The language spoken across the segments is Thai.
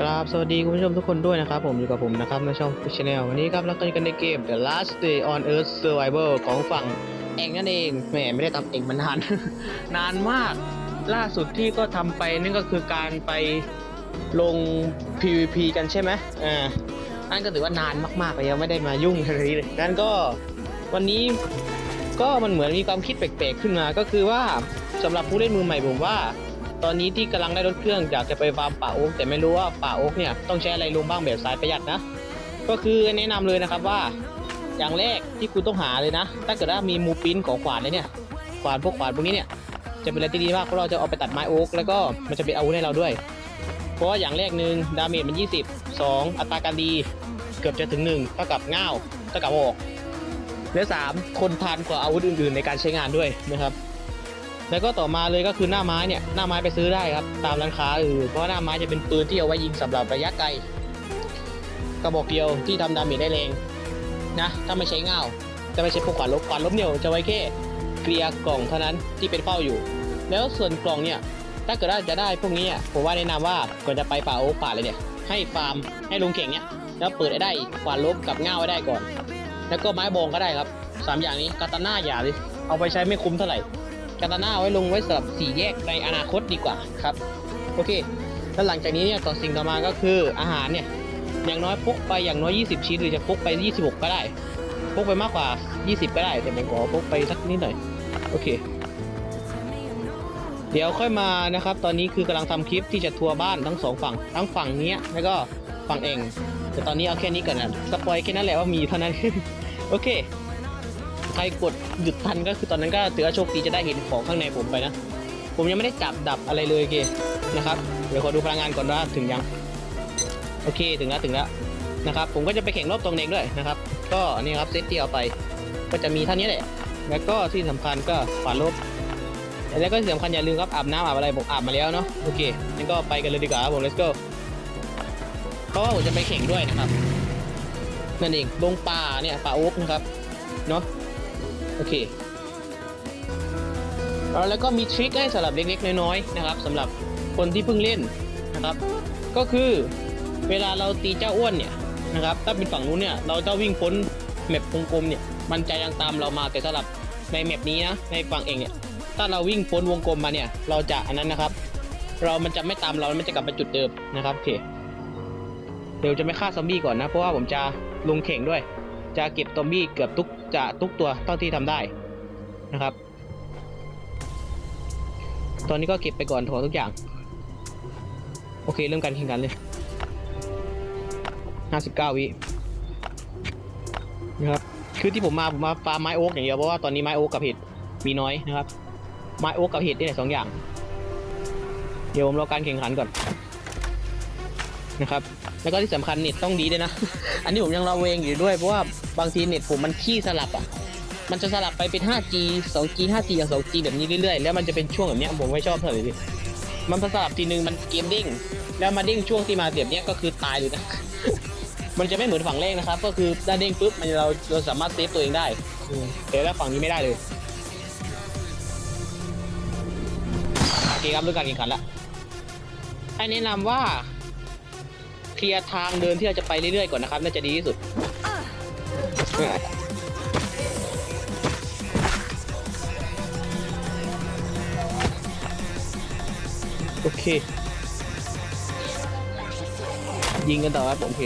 กราบสวัสดีคุณผู้ชมทุกคนด้วยนะครับ ผมอยู่กับผมนะครับในช่อง Fish Channel วันนี้ครับเราก็อยู่กันในเกม The Last Day on Earth Survivor ของฝั่งเองนั่นเองแหมไม่ได้ทำเองมานาน นานมากล่าสุดที่ก็ทำไปนั่นก็คือการไปลง PVP กันใช่ไหมอ่านั่นก็ถือว่านานมากๆเลยยังไม่ได้มายุ่งอะไรเลยนั่นก็วันนี้ก็มันเหมือนมีความคิดแปลกๆขึ้นมา ก็คือว่าสำหรับผู้เล่นมือใหม่ผมว่า ตอนนี้ที่กำลังได้รถเครื่องอยากจะไปฟาร์มป่าโอ๊กแต่ไม่รู้ว่าป่าโอ๊กเนี่ยต้องใช้อะไรลงบ้างแบบสายประหยัดนะ ก็คือแนะนำเลยนะครับว่า อย่างแรกที่คุณต้องหาเลยนะ ถ้าเกิดว่ามีมูปิ้นของขวานเลยเนี่ยขวานพวกขวานพวกนี้เนี่ยจะเป็นอะไรที่ดีมากเพราะเราจะเอาไปตัดไม้โอ๊กแล้วก็มันจะเป็นอาวุธให้เราด้วย เพราะว่าอย่างแรกหนึ่งดาเมจมัน 20 2 อัตราการดีเกือบจะถึง1เท่ากับง่าวเท่ากับออกและ 3 คนทานกว่าอาวุธอื่นๆ ในการใช้งานด้วยนะครับ แล้วก็ต่อมาเลยก็คือหน้าไม้เนี่ยหน้าไม้ไปซื้อได้ครับ ตามร้านค้าอื่นเพราะหน้าไม้จะเป็นปืนที่เอาไว้ยิงสำหรับระยะไกลกระบอกเดียวที่ทำดาเมจได้แรงนะ ถ้าไม่ใช้เงาจะไม่ใช้พวกขวานลบขวานลบเนี่ยจะไว้แค่เคลียกล่องเท่านั้นที่เป็นเป้าอยู่ แล้วส่วนกล่องเนี่ยถ้าเกิดว่าจะได้พวกนี้ผมว่าแนะนำว่าก่อนจะไปป่าโอ๊กป่าเลยเนี่ยให้ฟาร์มให้ลุงเข่งเนี่ยแล้วเปิดให้ได้ขวานลบกับเงาไว้ได้ก่อน แล้วก็ไม้บองก็ได้ครับสามอย่างนี้กาตาน่าอย่าเลยเอาไปใช้ไม่คุ้มเท่าไหร่ กาตาน่าไว้ลงไว้สำหรับสี่แยกในอนาคตดีกว่าครับโอเคแล้วหลังจากนี้เนี่ยต่อสิ่งต่อมาก็คืออาหารเนี่ยอย่างน้อยพกไปอย่างน้อย 20 ชิ้นหรือจะพกไป 26 ก็ได้พกไปมากกว่า 20 ก็ได้ แต่ผมขอพกไปสักนิดหน่อยโอเค เดี๋ยวค่อยมานะครับ ตอนนี้คือกำลังทำคลิปที่จะทัวร์บ้านทั้งสองฝั่งทั้งฝั่งนี้แล้วก็ฝั่งเองแต่ตอนนี้เอาแค่นี้ก่อนนะสปอยแค่นั้นแหละว่ามีเท่านั้นโอเค ใครกดหยุดทันก็คือตอนนั้นก็ถือว่าโชคดีจะได้เห็นของข้างในผมไปนะ ผมยังไม่ได้จับดับอะไรเลยโอเคนะครับ เดี๋ยวขอดูพลังงานก่อนว่าถึงยัง โอเคถึงแล้วถึงแล้วนะครับ ผมก็จะไปแข่งรอบตรงเองด้วยนะครับ ก็นี่ครับเซตที่เอาไป ก็จะมีท่านี้แหละ แล้วก็ที่สำคัญก็ฝาลบแล้วก็ที่สำคัญอย่าลืมครับอาบน้ำอาบอะไรผมอาบมาแล้วเนาะโอเคงั้นก็ไปกันเลยดีกว่าครับผม let's go เพราะว่าผมจะไปแข่งด้วยนะครับนั่นเองลงป่าเนี่ยป่าโอ๊กนะครับเนาะ อเคเอาแล้วก็มีทริคให้สำหรับเล็กๆ น้อยๆนะครับสำหรับคนที่เพิ่งเล่นนะครับ ก็คือเวลาเราตีเจ้าอ้วนเนี่ยนะครับ ถ้าเป็นฝั่งนู้นเนี่ยเราจะวิ่งพ้นแมปวงกลมเนี่ยมันจะยังตามเรามาแต่สำหรับในแมปนี้นะในฝั่งเองเนี่ยถ้าเราวิ่งพ้นวงกลมมาเนี่ย เราจะอันนั้นนะครับ เรามันจะไม่ตามเรามันจะกลับไปจุดเดิมนะครับโอเคเดี๋ยวจะไม่ฆ่าซอมบี้ก่อนนะ เพราะว่าผมจะลงเข่งด้วย จะเก็บซอมบี้เกือบทุก จะทุกตัวเท่าที่ทำได้นะครับ ตอนนี้ก็เก็บไปก่อนถอทุกอย่าง โอเค เริ่มการแข่งขันเลย59วินะครับ คือที่ผมมาผมมาฟาร์มไม้โอ๊กอย่างเดียวเพราะว่าตอนนี้ไม้โอ๊กกับเห็ดมีน้อยนะครับ ไม้โอ๊กกับเห็ดนี่แหละสองอย่าง เดี๋ยวผมรอการแข่งขันก่อน นะครับ แล้วก็ที่สำคัญเน็ตต้องดีด้วยนะ อันนี้ผมยังระเวงอยู่ด้วยเพราะว่าบางทีเน็ตผมมันขี้สลับอะ มันจะสลับไปเป็น 5G 2G 5G กับ 2G แบบนี้เรื่อยๆ แล้วมันจะเป็นช่วงแบบนี้ผมไม่ชอบเท่าไหร่มันสลับทีนึงมันเกมเด้ง แล้วมาเด้งช่วงที่มาเสียบเนี้ยก็คือตายเลยนะ มันจะไม่เหมือนฝั่งแรกนะครับ ก็คือถ้าเด้งปุ๊บมันเราเราสามารถเซฟตัวเองได้แต่ถ้าฝั่งนี้ไม่ได้เลยโอเคครับเรื่องการแข่งขันละให้แนะนำว่า ลียร์ทางเดินที่เราจะไปเรื่อยๆก่อนนะครับ น่าจะดีที่สุด โอเค ยิงกันต่อครับผมโอเค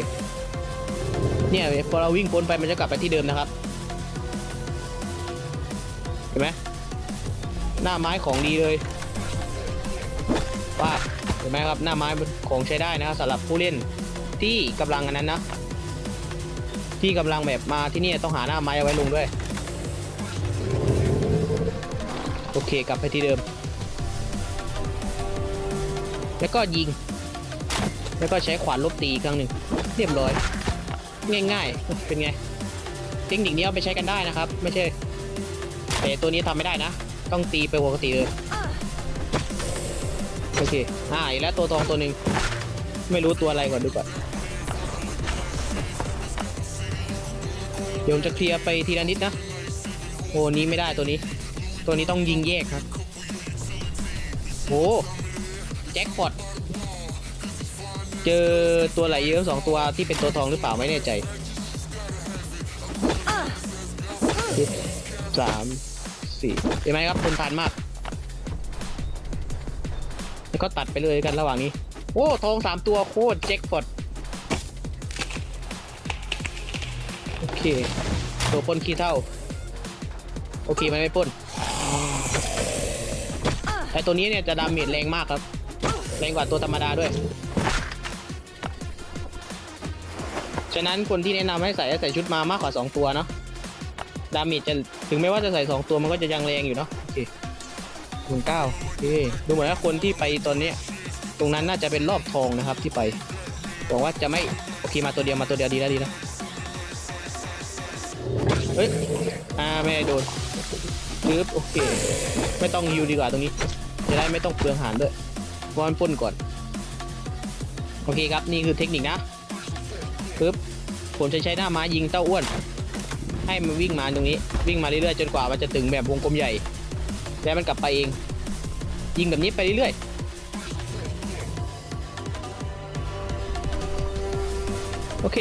เนี่ยพอเราวิ่งพ้นไปมันจะกลับไปที่เดิมนะครับ เห็นไหมหน้าไม้ของดีเลยว่าเห็นไหมครับหน้าไม้ของใช้ได้นะครับสำหรับผู้เล่น ที่กำลังอันนั้นนะ ที่กำลังแบบมาที่นี่ต้องหาหน้าไม้เอาไว้ลงด้วย โอเคกลับไปที่เดิม แล้วก็ยิง แล้วก็ใช้ขวานลบตีอีกครั้งหนึ่งเรียบร้อย ง่ายๆ เป็นไงเทคนิคนี้เอาไปใช้กันได้นะครับ ไม่ใช่ แต่ตัวนี้ทำไม่ได้นะ ต้องตีไปปกติเลยโอเค อ่า อีกแล้วตัวทองตัวหนึ่ง ไม่รู้ตัวอะไรก่อนดูก่อน เดี๋ยวผมจะเคลียร์ไปทีละนิดนะ โอ้นี้ไม่ได้ตัวนี้ ตัวนี้ต้องยิงแยกครับโอ้แจ็คพอตเจอตัวไหลเยอะสองตัวที่เป็นตัวทองหรือเปล่าไม่แน่ใจสามสี่เห็นไหมครับทนทานมาก แล้วก็ตัดไปเลยกันระหว่างนี้ โอ้ ทองสามตัวโคตรแจ็คพอต ตัวปล้นขี้เท่า โอเคมันไม่ปล้นไอตัวนี้เนี่ยจะดาเมจแรงมากครับ แรงกว่าตัวธรรมดาด้วย ฉะนั้นคนที่แนะนำให้ใส่ใส่ชุดมามากกว่า 2 ตัวเนาะ ดาเมจจะถึงแม้ว่าจะใส่ 2 ตัวมันก็จะยังแรงอยู่เนาะ โอเคหนึ่งเก้าโอเค ดูเหมือนว่าคนที่ไปตอนนี้ ตรงนั้นน่าจะเป็นรอบทองนะครับที่ไปบอกว่าจะไม่ โอเคมาตัวเดียวมาตัวเดียวดีแล้วดีแล้ว เฮ้ยอ่าไม่ได้โดนปึ๊บโอเค ไม่ต้องฮิวดีกว่าตรงนี้ จะได้ไม่ต้องเปลืองหารด้วยเพราะมันปล้นก่อน โอเคครับนี่คือเทคนิคนะปึ๊บผมจะใช้หน้าม้ายิงเต้าอ้วน ให้มันวิ่งมาตรงนี้ วิ่งมาเรื่อยๆจนกว่ามันจะถึงแบบวงกลมใหญ่ แล้วมันกลับไปเอง ยิงแบบนี้ไปเรื่อยๆ โอเค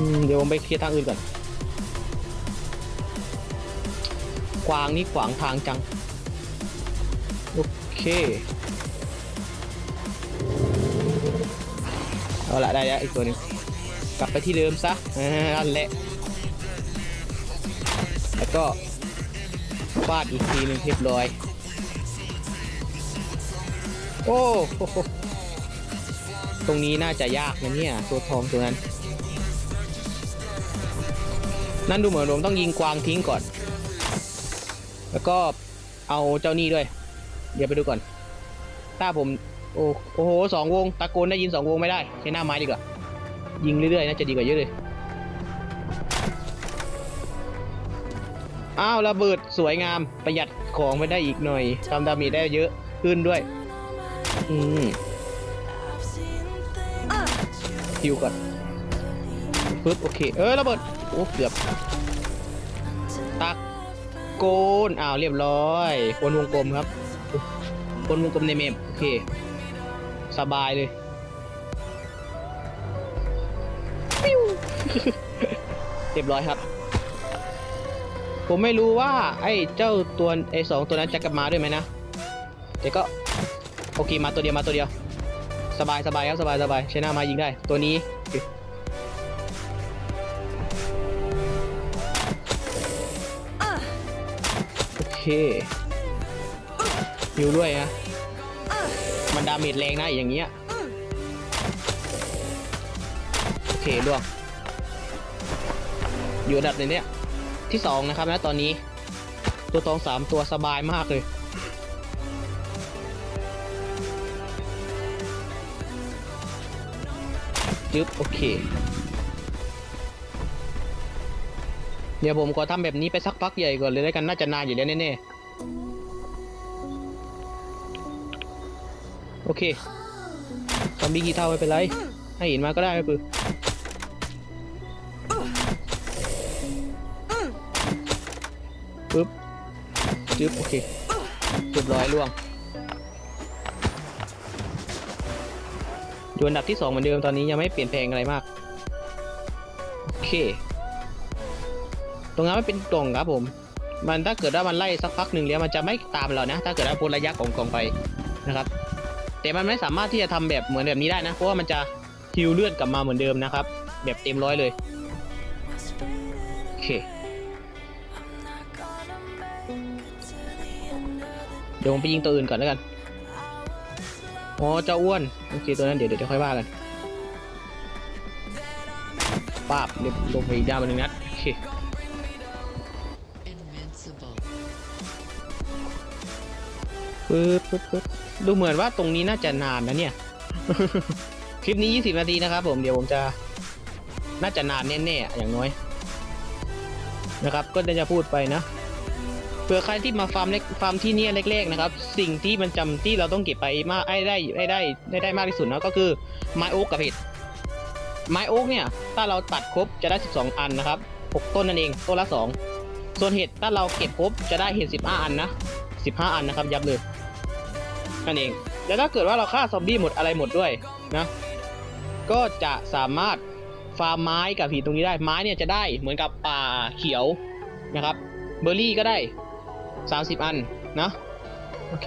อืมเดี๋ยวผมไปเคลียร์ทางอื่นก่อนกวางนี่ขวางทางจัง โอเค เอาละได้แล้วอีกตัวหนึงกลับไปที่เดิมซะนั่นแหละ แล้วก็ฟาดอีกทีหนึ่งเรียบร้อย โอ้ ตรงนี้น่าจะยากนะเนี่ย ตัวทองตัวนั้น นั่นดูเหมือนผมต้องยิงกวางทิ้งก่อน แล้วก็เอาเจ้านี่ด้วย เดี๋ยวไปดูก่อน ถ้าผม โอ้โอ้โหสองวงตะโกนได้ยินสองวงไม่ได้ใช้หน้าไม้ดีกว่า ยิงเรื่อยๆน่าจะดีกว่าเยอะเลย อ้าวระเบิดสวยงามประหยัดของไปได้อีกหน่อยทำดาเมจได้เยอะขึ้นด้วย อืมฮิวก่อนปึ๊บโอเค เออระเบิด โอ้เกือบ ตักโกนอ้าวเรียบร้อยคนวงกลมครับคนวงกลมในเมมโอเค สบายเลยปิ้วเรียบร้อยครับ ผมไม่รู้ว่า ไอ้เจ้าตัวไอ้สองตัวนั้นจะกลับมาด้วยไหมนะแต่ก็โอเคมาตัวเดียวมาตัวเดียว สบายสบายครับสบายสบายใช้หน้ามายิงได้ ตัวนี้ เคโอเคฮิวด้วยนะ มันดาเมจแรงนะอย่างเงี้ย โอเคล่วงอยู่อันดับในเนี้ยที่สองนะครับนะตอนนี้ ตัวทองสามตัวสบายมากเลย จึ๊บ โอเค เดี๋ยวผมขอทำแบบนี้ไปสักพักใหญ่ก่อนเลยแล้วกันน่าจะนานอยู่แล้วแน่ๆ โอเคซอมบี้กี่เท่าไม่เป็นไร ให้ห็นมาก็ได้ไม่ปือปึ๊บจึ๊บโอเคเรียบร้อยล่วงอยู่อันดับที่ 2 เหมือนเดิมตอนนี้ยังไม่เปลี่ยนแปลงอะไรมาก โอเค ตรงนั้นไม่เป็นกล่องครับผม มันถ้าเกิดว่ามันไล่สักพักหนึ่งแล้วมันจะไม่ตามเรานะ ถ้าเกิดว่าพ้นระยะของกล่องไปนะครับ แต่มันไม่สามารถที่จะทำแบบเหมือนแบบนี้ได้นะ เพราะว่ามันจะฮิวเลือดกลับมาเหมือนเดิมนะครับ แบบเต็มร้อยเลยโอเคเดี๋ยวผมไปยิงตัวอื่นก่อนแล้วกันอ๋อเจ้าอ้วนโอเคตัวนั้นเดี๋ยวเดี๋ยวค่อยว่ากันปาบเรียบลงไปอีกดาวหนึ่งนัด ปึ๊บปึ๊บปึ๊บดูเหมือนว่าตรงนี้น่าจะนานนะเนี่ย คลิปนี้ 20 นาทีนะครับผม เดี๋ยวผมจะ น่าจะนานแน่ๆ อย่างน้อย นะครับ ก็จะพูดไปนะ เผื่อใครที่มาฟาร์มเล็กฟาร์มที่เนี่ยเล็กๆนะครับ สิ่งที่มันจำที่เราต้องเก็บไปมากไอ้ได้ได้ได้ได้ได้มากที่สุดนะก็คือไม้โอ๊กกับเห็ด ไม้โอ๊กเนี่ย ถ้าเราตัดครบจะได้ 12 อันนะครับ 6 ต้นนั่นเอง ต้นละ 2 ส่วนเห็ดถ้าเราเก็บครบจะได้เห็ด 15 อันนะ 15 อันนะครับ ยับเลย นั่นเอง แล้วถ้าเกิดว่าเราฆ่าซอมบี้หมดอะไรหมดด้วยนะก็จะสามารถฟาร์มไม้กับหินตรงนี้ได้ไม้เนี่ยจะได้เหมือนกับป่าเขียวนะครับเบอร์รี่ก็ได้ 30 อันนะโอเค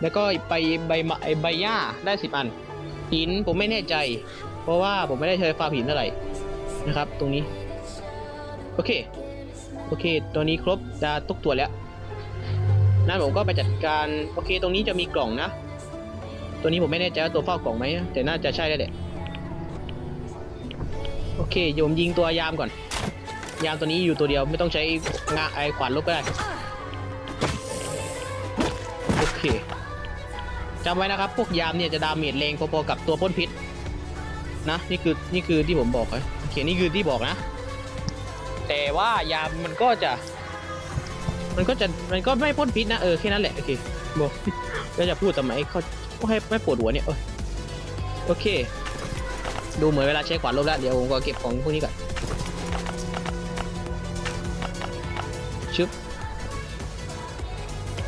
แล้วก็ใบใบไม้ใบหญ้าได้ 10 อัน หินผมไม่แน่ใจ เพราะว่าผมไม่ได้ใช้ฟาร์มหินเท่าไหร่นะครับ ตรงนี้ โอเค โอเค ตัวนี้ครบจะทุกตัวแล้ว นั่นผมก็ไปจัดการโอเคตรงนี้จะมีกล่องนะ ตัวนี้ผมไม่แน่ใจว่าตัวเฝ้ากล่องไหมแต่น่าจะใช่แล้วแหละโอเคโยมยิงตัวยามก่อน ยามตัวนี้อยู่ตัวเดียวไม่ต้องใช้งาไอขวานลบก็ได้โอเคจำไว้นะครับพวกยามเนี่ยจะดาเมจแรงพอๆกับตัวพ่นพิษนะนี่คือนี่คือที่ผมบอกไว้โอเคนี่คือที่บอกนะ แต่ว่ายามมันก็จะ มันก็จะมันก็ไม่พ่นพิษนะเออแค่นั้นแหละโอเคบอกแล้วจะพูดทำไมเขาให้ไม่ปวดหัวเนี่ยเออโอเค ดูเหมือนเวลาใช้ขวานลบแล้วเดี๋ยวผมก็เก็บของพวกนี้ก่อนชึบ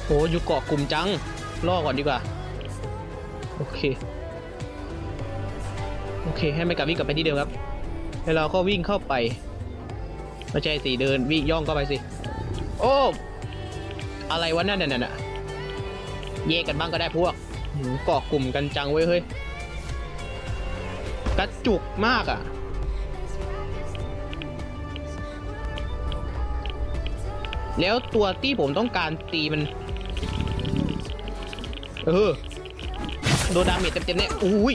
โหอยู่เกาะกลุ่มจังล่อก่อนดีกว่า โอเค โอเค ให้ไม่กลับวิ่งกลับไปที่เดิมครับ แล้วเราก็วิ่งเข้าไปไม่ใช่สิเดินวิ่งย่องเข้าไปสิ โอ้ อะไรวะนั่นน่ะน่ะแยกกันบ้างก็ได้พวกหืมเกาะกลุ่มกันจังเว้ยเฮ้ยกระจุกมากอะแล้วตัวที่ผมต้องการตีมัน เออ โดนดาเมจเต็มๆเนี่ยอุ้ย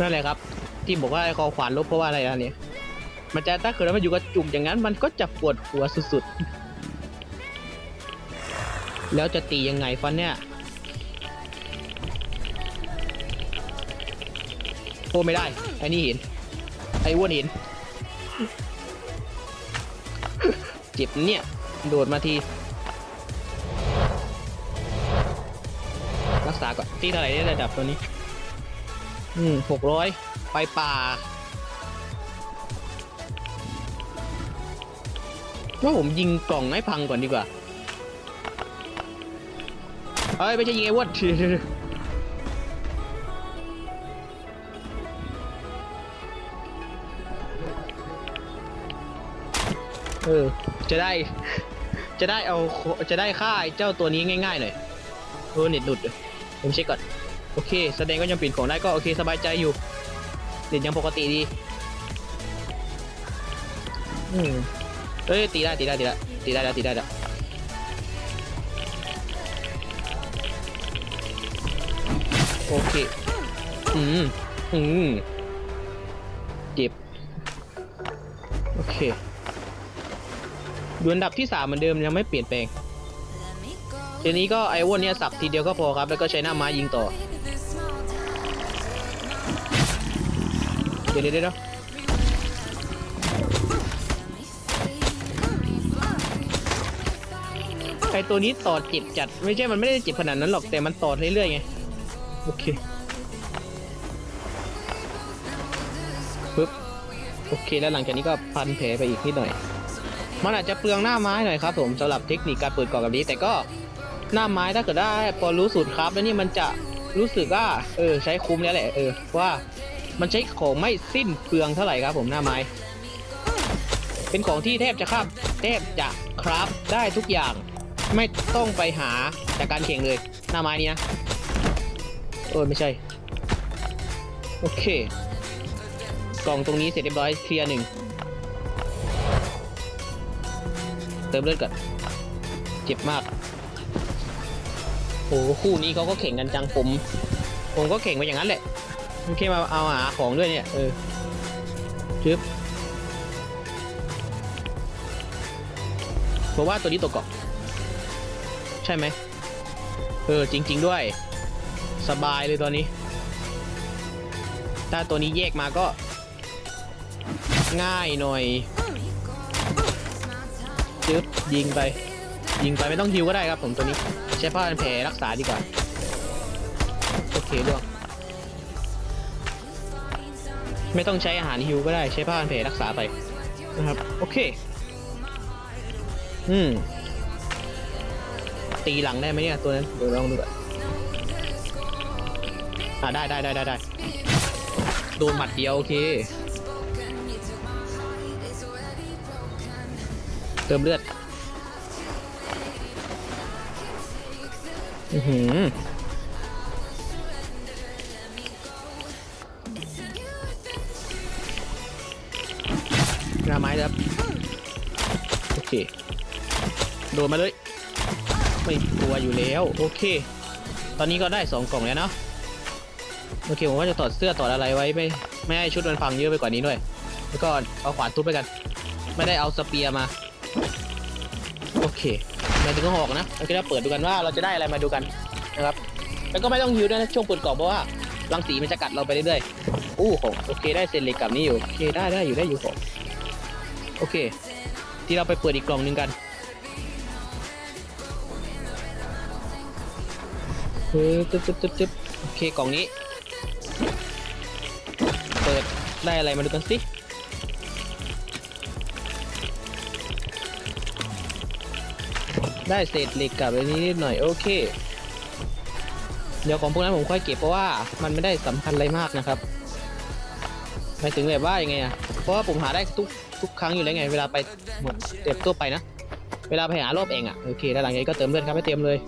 นั่นแหละครับ ที่บอกว่าไอ้คอขวานลบเพราะว่าอะไรนะเนี่ย มันจะถ้าเกิดว่ามันอยู่กระจุกอย่างนั้น มันก็จะปวดหัวสุดๆ แล้วจะตียังไงฟันเนี่ยโอ้ไม่ได้ไอ้นี่เห็นไอ้อ้วนเห็นเจ็บเนี่ย โดดมาที รักษาก่อนที่เท่าไหร่ได้ระดับตัวนี้ อืมหกร้อยไปป่า ว่าผมยิงกล่องให้พังก่อนดีกว่าเอ้ยไม่ใช่ยิงไอ้อ้วนเออ จะได้ จะได้เอา จะได้ฆ่าไอ้เจ้าตัวนี้ง่ายๆหน่อยเออเน็ตหลุดเดี๋ยวผมเช็คก่อน โอเค แสดงว่ายังเปลี่ยนของได้ก็โอเคสบายใจอยู่เน็ตยังปกติดี อืม เอ้ยตีได้ตีได้ตีได้ตีได้แล้วตีได้แล้วโอเค อืม อืม เจ็บ โอเคอยู่อันดับที่3เหมือนเดิมยังไม่เปลี่ยนแปลงทีนี้ก็ไอ้อ้วนเนี่ยสับทีเดียวก็พอครับ แล้วก็ใช้หน้าไม้ยิงต่อ เดี๋ยวเดี๋ยวเดี๋ยว อ้ตัวนี้ต่อเจ็บจัด ไม่ใช่มันไม่ได้เจ็บขนาดนั้นหรอกแต่มันต่อเรื่อยๆไงโอเคปึ๊บโอเคแล้วหลังจากนี้ก็พันแผลไปอีกนิดหน่อย มันอาจจะเปลืองหน้าไม้หน่อยครับผมสำหรับเทคนิคการเปิดกล่องแบบนี้ แต่ก็หน้าไม้ถ้าเกิดได้พอรู้สูตรครับแล้วนี่มันจะรู้สึกว่าเออใช้คุ้มแล้วแหละเออเพราะว่ามันใช้ของไม่สิ้นเปลืองเท่าไหร่ครับผมหน้าไม้ เป็นของที่แทบจะคราบแทบจะคราฟได้ทุกอย่าง ไม่ต้องไปหาจากการเข่งเลย หน้าไม้นี้นะเออไม่ใช่ โอเค กล่องตรงนี้เสร็จเรียบร้อยเคลียร์หนึ่งเติมเลือดก่อนเจ็บมากโอ้คู่นี้เขาก็เข่งกันจังผม ผมก็เข่งไปอย่างนั้นแหละไม่แค่มาเอาหาของด้วยเนี่ย เออชึบเพราะว่าตัวนี้ตกเกาะ ใช่ไหมเออจริง ๆ ด้วย สบายเลยตอนนี้ ถ้าตัวนี้แยกมาก็ ง่ายหน่อยจึ๊บยิงไป ยิงไปไม่ต้องฮิวก็ได้ครับผมตัวนี้ ใช้ผ้าพันแผลรักษาดีกว่า โอเคด้วยไม่ต้องใช้อาหารฮิวก็ได้ใช้ผ้าพันแผลรักษาไปนะครับ โอเค อืม ตีหลังได้ไหมเนี่ยตัวนั้นเดี๋ยวลองดูก่อนอ่าได้ได้ได้ได้ได้โดนหมัดเดียวโอเค เติมเลือด อือหือหน้าไม้ครับ โอเค โดนมาเลย ไม่กลัวอยู่แล้ว โอเค ตอนนี้ก็ได้สองกล่องแล้วเนาะโอเคผมว่าจะถอดเสื้อถอดอะไรไว้ไม่ไม่ให้ชุดมันฟังเยอะไปกว่านี้ด้วยแล้วก็เอาขวานทุบไปกัน ไม่ได้เอาสเปียร์มา โอเคเราจะต้องออกนะเราจะได้เปิดดูกันว่าเราจะได้อะไรมาดูกันนะครับแล้วก็ไม่ต้องฮิวด้วยนะช่วงเปิดกล่องเพราะว่ารังสีมันจะกัดเราไปเรื่อยๆอู้ของโอเคได้เซนเหล็กกับนี้อยู่โอเคได้ได้อยู่ได้อยู่ของโอเค ที่เราไปเปิดอีกกล่องหนึ่งกัน เฮ้ยตึ๊บตึ๊บตึ๊บตึ๊บโอเคกล่องนี้ เปิดได้อะไรมาดูกันสิได้เศษเหล็กกลับไปนิดหน่อยโอเค เดี๋ยวของพวกนั้นผมค่อยเก็บเพราะว่ามันไม่ได้สำคัญอะไรมากนะครับหมายถึงแบบว่ายังไงอะเพราะว่าผมหาได้ทุกทุกครั้งอยู่แล้วไง เวลาไปเต็มตัวไปนะ เวลาไปหารอบเองอะโอเคแล้วหลังจากนี้ก็เติมเลือดครับให้เต็มเลย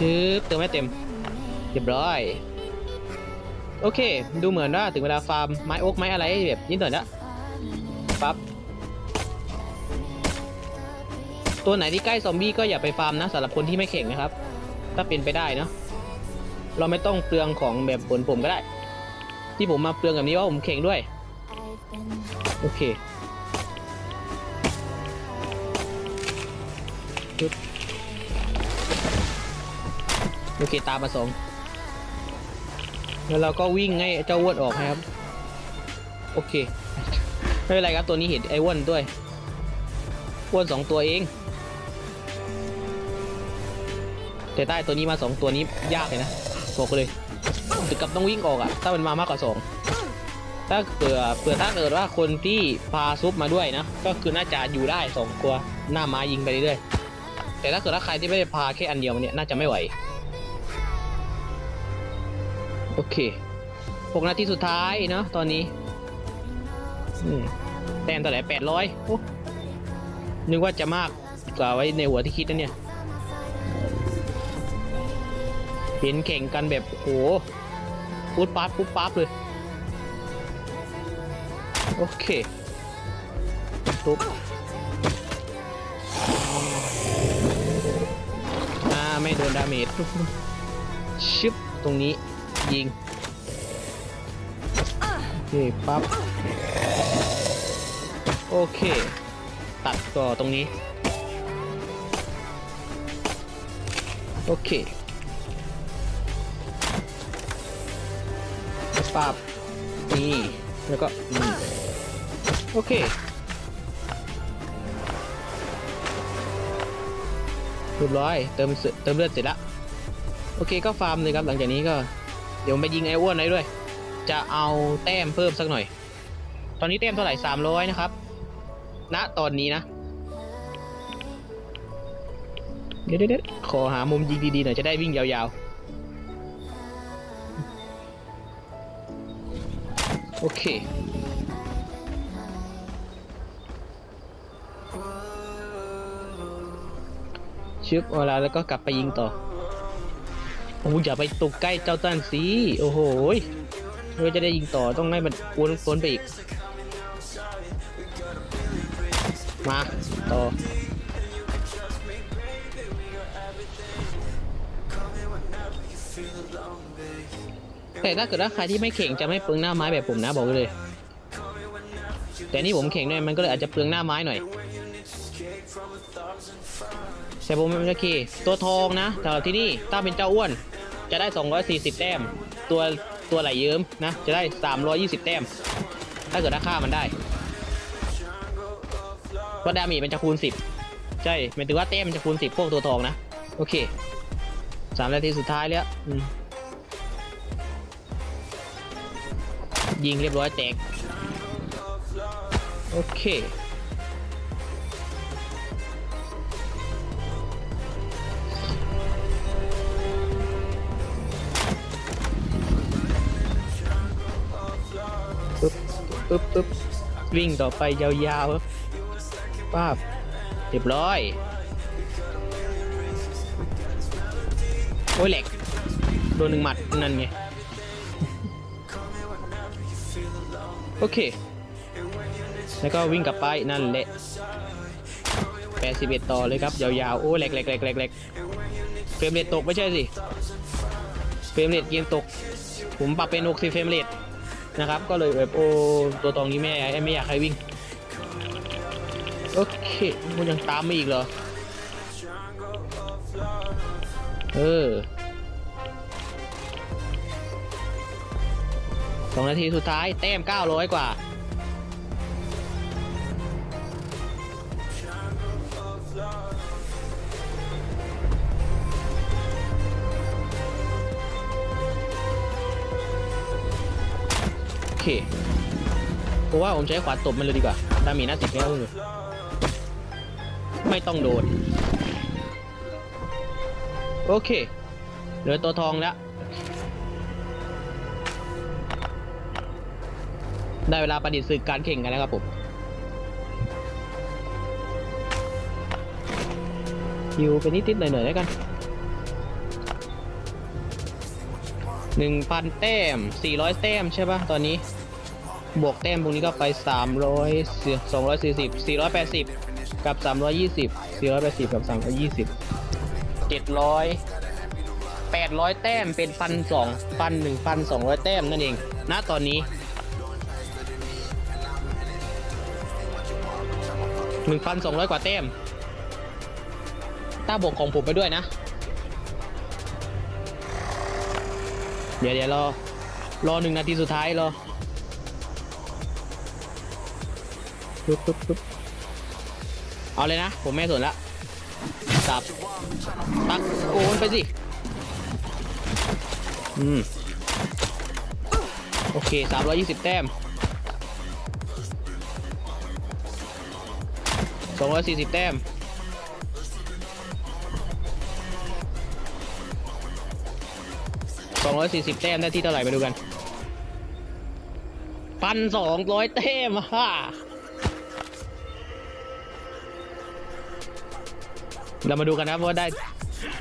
ชืบเติมให้เต็มเรียบร้อย โอเค ดูเหมือนว่าถึงเวลาฟาร์มไม้โอ๊กไม้อะไรแบบนิดหน่อยละปั๊บตัวไหนที่ใกล้ซอมบี้ก็อย่าไปฟาร์มนะสำหรับคนที่ไม่เข่งนะครับ ถ้าเป็นไปได้เนาะเราไม่ต้องเปลืองของแบบผลผมก็ได้ ที่ผมมาเปลืองแบบนี้ว่าผมเข่งด้วย โอเค โอเคตามมาสองแล้วเราก็วิ่งให้เจ้าอ้วนออกนะครับ โอเค ไม่เป็นไรครับตัวนี้เห็นไอ้อ้วนด้วยอ้วนสองตัวเอง แต่ใต้ตัวนี้มาสองตัวนี้ยากเลยนะบอกเลยถึงกับต้องวิ่งออกอะถ้ามันมามากกว่าสองถ้าเกิดเผื่อถ้าเกิดว่าคนที่พาซุปมาด้วยนะ ก็คือน่าจะอยู่ได้สองตัวหน้าม้ายิงไปเรื่อยๆแต่ถ้าเกิดว่าใครที่ไม่ได้พาแค่อันเดียวเนี่ยน่าจะไม่ไหว โอเคหกนาทีสุดท้ายเนาะตอนนี้แต้มเท่าไหร่แปดร้อยนึกว่าจะมากกว่าไว้ในหัวที่คิดนะเนี่ยเห็นแข่งกันแบบโอ้โหปุ๊บปั๊บปุ๊บปั๊บเลย โอเคปุ๊บอ่าไม่โดนดาเมจชึบตรงนี้ ยิงโอเคปั๊บโอเค ตัดต่อตรงนี้ โอเคปรับนี่แล้วก็นี่โอเคเรียบร้อยเติมเสเติมเลือดเสร็จละโอเคก็ฟาร์มเลยครับ หลังจากนี้ก็ เดี๋ยวไปยิงไอ้อ้วนได้ด้วย จะเอาแต้มเพิ่มสักหน่อย ตอนนี้แต้มเท่าไหร่สามร้อยนะครับณตอนนี้นะเดี๋ยวเดี๋ยวขอหามุมยิงดีๆหน่อยจะได้วิ่งยาวๆ โอเคชึบเวลาแล้วก็กลับไปยิงต่อ โอ้ยอย่าไปตกใกล้เจ้าตันสิโอ้โหเพื่อจะได้ยิงต่อต้องให้มันวนวนไปอีก มา ต่อแต่ถ้าเกิดว่าใครที่ไม่เข่งจะไม่เปลืองหน้าไม้แบบผมนะบอกเลย แต่นี่ผมเข่งด้วยมันก็เลยอาจจะเปลืองหน้าไม้หน่อยแต่ผมโอเคตัวทองนะสำหรับที่นี่ถ้าเป็นเจ้าอ้วน จะได้ 240 แต้ม ตัวตัวไหลเยิ้มนะ จะได้ 320 แต้ม ถ้าเกิดราคามันได้เพราะดามีมันจะคูณ 10 ใช่หมายถึงว่าแต้มมันจะคูณ 10 พวกตัวทองนะ โอเคสามนาทีสุดท้ายแล้วยิงเรียบร้อยแตก โอเค ปึ๊บปึ๊บวิ่งต่อไปยาวๆครับป้าบเรียบร้อย โอ้ยแหลกโดนหนึ่งหมัดนั่นไง โอเค แล้วก็วิ่งกลับไปนั่นแหละ81ต่อเลยครับ ยาวๆ โอ้แหลกแหลกแหลกแหลกแหลกเฟรมเรทตกไม่ใช่สิ เฟรมเรทเกมตก ผมปรับเป็น60เฟรมเรท นะครับ ก็เลยแบบโอ้ตัวตองนี้แม่ไม่อยากให้วิ่ง โอเคมันยังตามมาอีกเหรอ เออสองนาทีสุดท้ายแต้ม900กว่าโอยกว่า ราะว่าผมใช้ขวานตบมันเลยดีกว่าดามีน่าสิบแค่เลยไม่ต้องโดน โอเค เหลือตัวทองแล้ว ได้เวลาประดิษฐ์ศึกการแข่งกันแล้วครับผมฮิวไปนิดๆหน่อยๆแล้วกัน หนึ่งพันแต้มสี่ร้อยแต้มใช่ปะตอนนี้ บวกแต้มพวกนี้ก็ไปสามร้อยสองร้อยสี่สิบสี่ร้อยแปดสิบกับสามร้อยยี่สิบสี่ร้อยแปดสิบกับสามร้อยยี่สิบเจ็ดร้อยแปดร้อยแต้มเป็นพันสองพันหนึ่งพันสองร้อยแต้มนั่นเองณตอนนี้หนึ่งพันสองร้อยกว่าแต้มถ้าบวกของผมไปด้วยนะ เดี๋ยวเดี๋ยวรอ รอหนึ่งนาทีสุดท้ายรอปึ๊บปึ๊บปึ๊บเอาเลยนะ ผมไม่สนละสับตักโกนไปสิ อืม โอเคสามร้อยยี่สิบแต้มสองร้อยสี่สิบแต้ม สองร้อยสี่สิบแต้มได้ที่เท่าไหร่มาดูกันพันสองร้อยแต้มฮ่าเรามาดูกันนะว่าได้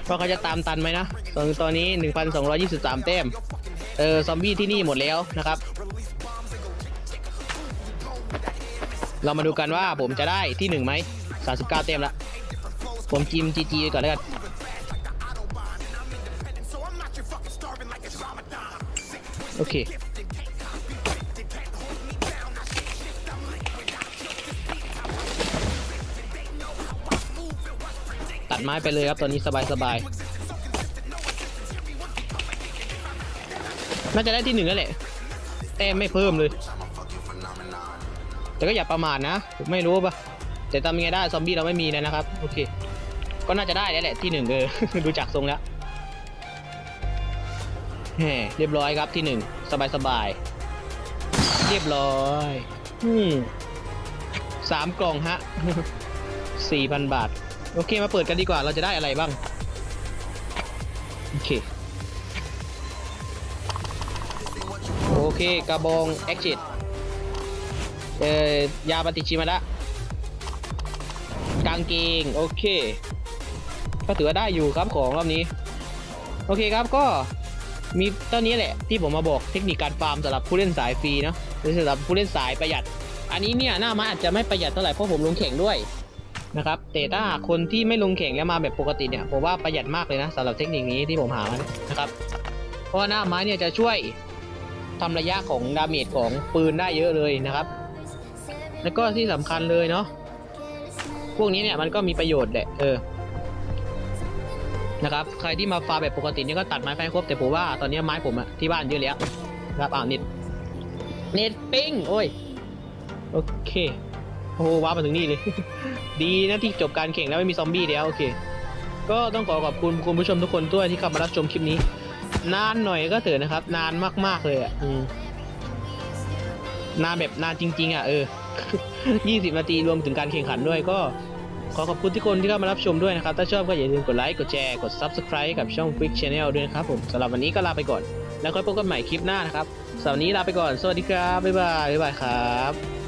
ว่าเขาจะตามตันไหมนะ ตอนตอนนี้หนึ่งพันสองร้อยี่สิบสามแต้ม เออ ซอมบี้ที่นี่หมดแล้วนะครับ เรามาดูกันว่าผมจะได้ที่หนึ่งไหมสามสิบเก้าแต้มละ ผมจิมจีจีก่อนแล้วกัน โอเค ตัดไม้ไปเลยครับตอนนี้สบายสบายๆน่าจะได้ที่หนึ่งแล้วแหละแต้มไม่เพิ่มเลย แต่ก็อย่าประมาทนะผมไม่รู้ปะแต่ทำยังไงได้ซอมบี้เราไม่มีเลยนะครับ โอเค ก็น่าจะได้แล้วแหละที่หนึ่งเออดูจากทรงแล้ว แหมเรียบร้อยครับที่หนึ่งสบายสบายๆเรียบร้อยอืมสามกล่องฮะสี่พันบาท โอเคมาเปิดกันดีกว่าเราจะได้อะไรบ้าง โอเค โอเคกระบองแอคชิตเอ่อยาปฏิชีมาละกางเกงโอเค ก็ถือว่าได้อยู่ครับของรอบนี้ โอเคครับก็ มีเท่านี้แหละที่ผมมาบอกเทคนิคการฟาร์มสำหรับผู้เล่นสายฟรีเนาะหรือสำหรับผู้เล่นสายประหยัด อันนี้เนี่ยหน้าม้าอาจจะไม่ประหยัดเท่าไหร่เพราะผมลงแข่งด้วยนะครับแต่ถ้าหากคนที่ไม่ลงแข่งแล้วมาแบบปกติเนี่ยผมว่าประหยัดมากเลยนะสำหรับเทคนิคนี้ที่ผมหามานะครับเพราะหน้าไม้เนี่ยจะช่วยทำระยะของดาเมจของปืนได้เยอะเลยนะครับ แล้วก็ที่สำคัญเลยเนาะพวกนี้เนี่ยมันก็มีประโยชน์แหละเออ นะครับใครที่มาฟาร์แบบปกตินี่ก็ตัดไม้ไปให้ครบแต่ผมว่าตอนนี้ไม้ผมอะที่บ้านเยอะแล้วนะครับอ้าวเน็ตเน็ตปิ้งโอ้ยโอเคโอ้ว้ามาถึงนี่เลย ดีนะที่จบการแข่งแล้วไม่มีซอมบี้แล้วโอเค ก็ต้องขอขอบคุณคุณผู้ชมทุกคนด้วยที่เข้ามารับชมคลิปนี้ นานหน่อยก็เถอะนะครับ นานมากๆเลยอะนานแบบนานจริง ๆ อะเออ 20 นาทีรวมถึงการแข่งขันด้วยก็ ขอขอบคุณทุกคนที่เข้ามารับชมด้วยนะครับ ถ้าชอบก็อย่าลืมกดไลค์ กดแชร์ กด Subscribe กับช่อง Quick Channel ด้วยนะครับผมสำหรับวันนี้ก็ลาไปก่อน แล้วค่อยพบกันใหม่คลิปหน้านะครับสำหรับวันนี้ลาไปก่อน สวัสดีครับ บ๊ายบาย บ๊ายบายครับ